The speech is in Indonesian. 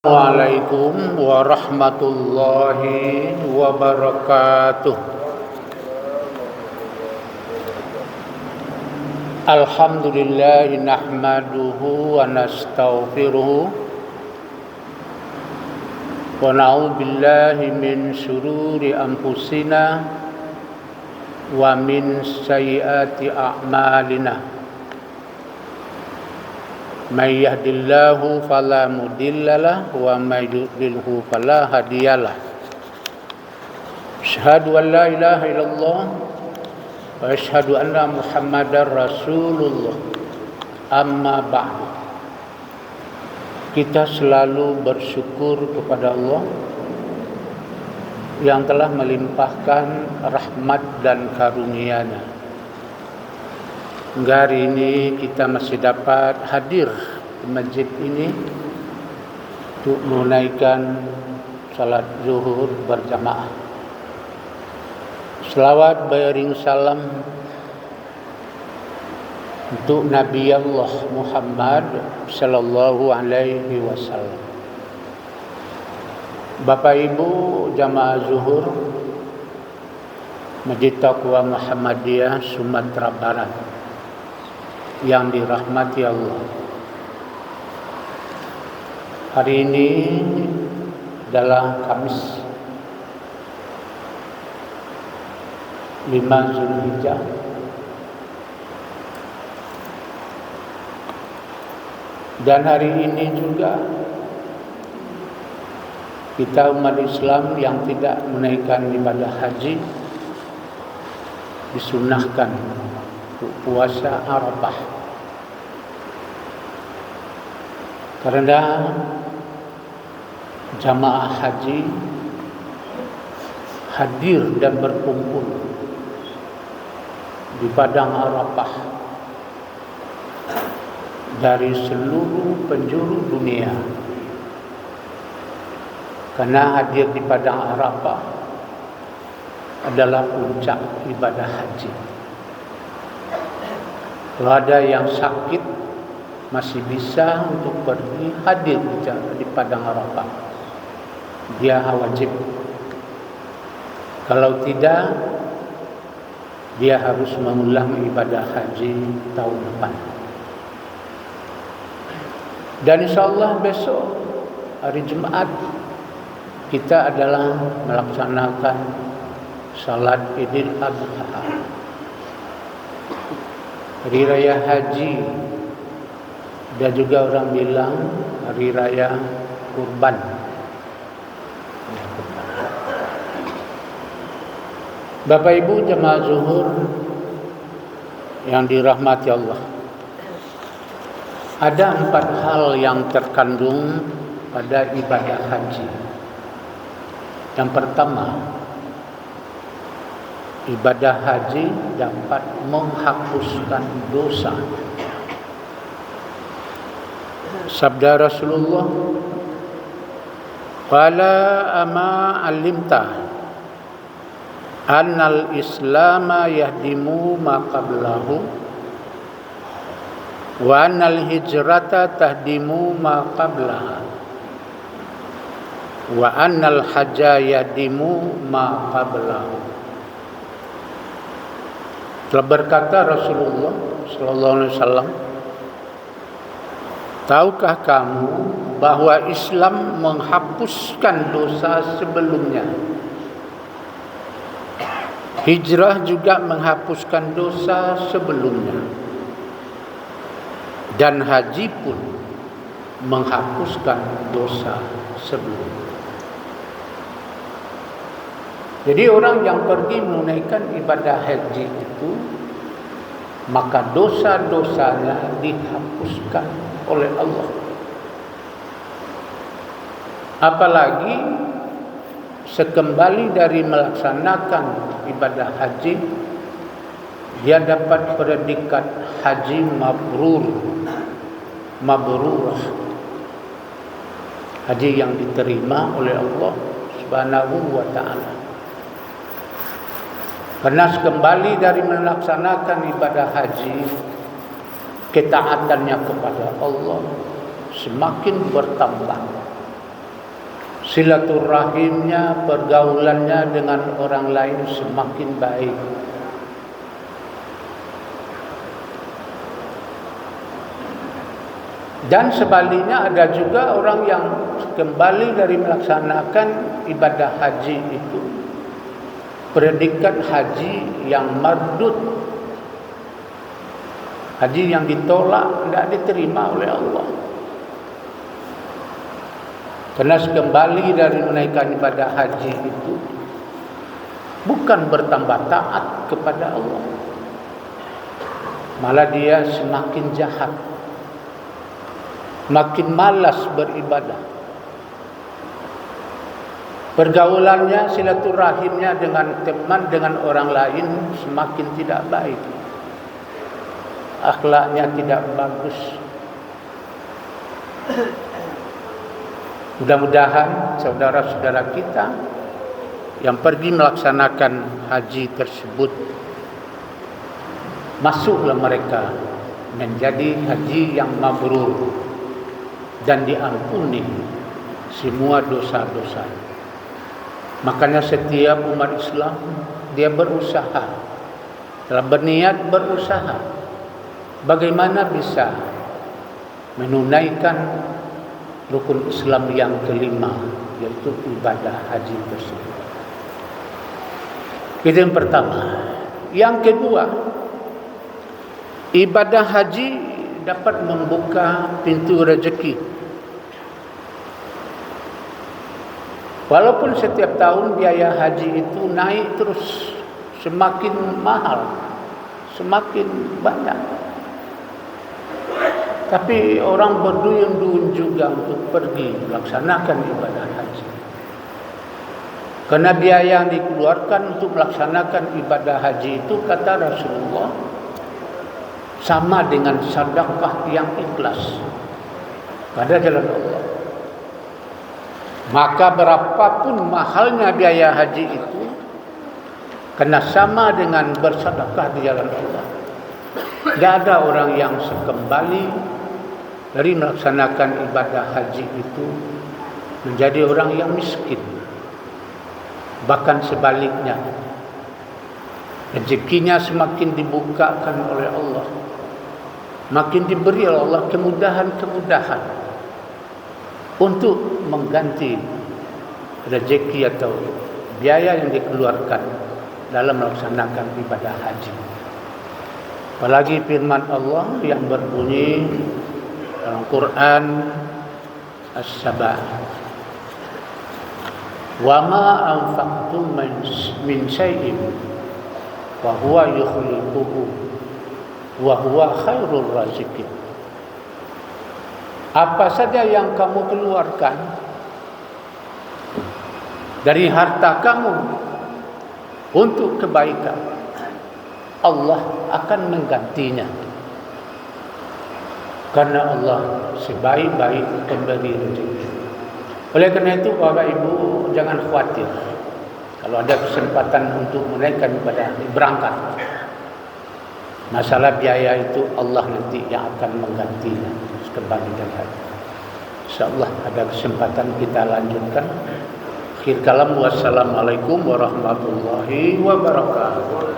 Assalamualaikum warahmatullahi wabarakatuh. Alhamdulillah nahmaduhu wa nastaghfiruhu wa na'udzu min shururi anfusina wa min sayyiati a'malina. من يهد الله فلا مضل له ومن يضلله فلا هادي له أشهد أن لا إله إلا الله وأشهد أن محمدا رسول الله أما بعد kita selalu bersyukur kepada Allah yang telah melimpahkan rahmat dan karunia-Nya Hingga hari ini kita masih dapat hadir di masjid ini untuk menunaikan salat zuhur berjamaah. Selawat beriring salam untuk Nabi Allah Muhammad sallallahu alaihi wasallam. Bapak Ibu jamaah zuhur Masjid Taqwa Muhammadiyah Sumatera Barat yang dirahmati Allah. Hari ini adalah Kamis 5 Zulhijjah dan hari ini juga kita umat Islam yang tidak menaikkan ibadah haji disunahkan puasa Arafah. Karena jamaah haji hadir dan berkumpul di padang Arafah dari seluruh penjuru dunia. Karena hadir di padang Arafah adalah puncak ibadah haji. Kalau ada yang sakit masih bisa untuk pergi hadir di padang Arafah. Dia wajib. Kalau tidak, dia harus mengulang ibadah haji tahun depan. Dan insya Allah besok hari Jumat kita adalah melaksanakan salat Idul Adha. Hari Raya Haji dan juga orang bilang Hari Raya Kurban. Bapak Ibu jemaah zuhur yang dirahmati Allah. Ada empat hal yang terkandung pada ibadah haji. Yang pertama, ibadah haji dapat menghapuskan dosa. Sabda Rasulullah Fala ama alimta annal islama yahdimu ma qablahu wa annal hijrata tahdimu ma qablaha wa annal hajja yahdimu ma qablahu telah berkata Rasulullah sallallahu alaihi wasallam Tahukah kamu bahwa Islam menghapuskan dosa sebelumnya? Hijrah juga menghapuskan dosa sebelumnya. Dan haji pun menghapuskan dosa sebelumnya jadi orang yang pergi menunaikan ibadah haji itu maka dosa-dosanya dihapuskan oleh Allah. Apalagi sekembali dari melaksanakan ibadah haji dia dapat predikat haji mabrur mabrurah haji yang diterima oleh Allah Subhanahu wa taala Karena kembali dari melaksanakan ibadah haji Ketaatannya kepada Allah Semakin bertambah silaturahimnya, pergaulannya dengan orang lain semakin baik. Dan sebaliknya ada juga orang yang kembali dari melaksanakan ibadah haji itu predikat haji yang mardut haji yang ditolak tidak diterima oleh Allah. Karena kembali dari menaikkan ibadah haji itu bukan bertambah taat kepada Allah. Malah dia semakin jahat. Makin malas beribadah. Pergaulannya, silaturahimnya dengan teman, dengan orang lain semakin tidak baik. Akhlaknya tidak bagus. Mudah-mudahan saudara-saudara kita yang pergi melaksanakan haji tersebut masuklah mereka menjadi haji yang mabrur dan diampuni semua dosa-dosa. Makanya setiap umat Islam dia berusaha telah berniat berusaha bagaimana bisa menunaikan rukun Islam yang kelima yaitu ibadah haji tersebut. Itu yang pertama. Yang kedua, ibadah haji dapat membuka pintu rezeki. Walaupun setiap tahun biaya haji itu naik terus semakin mahal, semakin banyak. Tapi orang berduyun-duyun juga untuk pergi melaksanakan ibadah haji. Karena biaya yang dikeluarkan untuk melaksanakan ibadah haji itu kata Rasulullah sama dengan sedekah yang ikhlas pada jalan Allah. Maka berapapun mahalnya biaya haji itu kena sama dengan bersedekah di jalan Allah. Tidak ada orang yang sekembali dari melaksanakan ibadah haji itu menjadi orang yang miskin. Bahkan sebaliknya, rezekinya semakin dibukakan oleh Allah makin diberi oleh Allah kemudahan-kemudahan untuk mengganti rezeki atau biaya yang dikeluarkan dalam melaksanakan ibadah haji. Apalagi firman Allah yang berbunyi dalam Quran As-Sabah. Wa ma anfaqtum min syai'in wa huwa yukhliquhu wa huwa khairul razikin apa saja yang kamu keluarkan dari harta kamu untuk kebaikan Allah akan menggantinya. Karena Allah sebaik-baik pemberi rezeki. Oleh karena itu Bapak Ibu jangan khawatir kalau ada kesempatan untuk menaikkan pada berangkat. Masalah biaya itu Allah nanti yang akan menggantinya kembali dengan InsyaAllah ada kesempatan kita lanjutkan. Akhir kalam wassalamualaikum warahmatullahi wabarakatuh.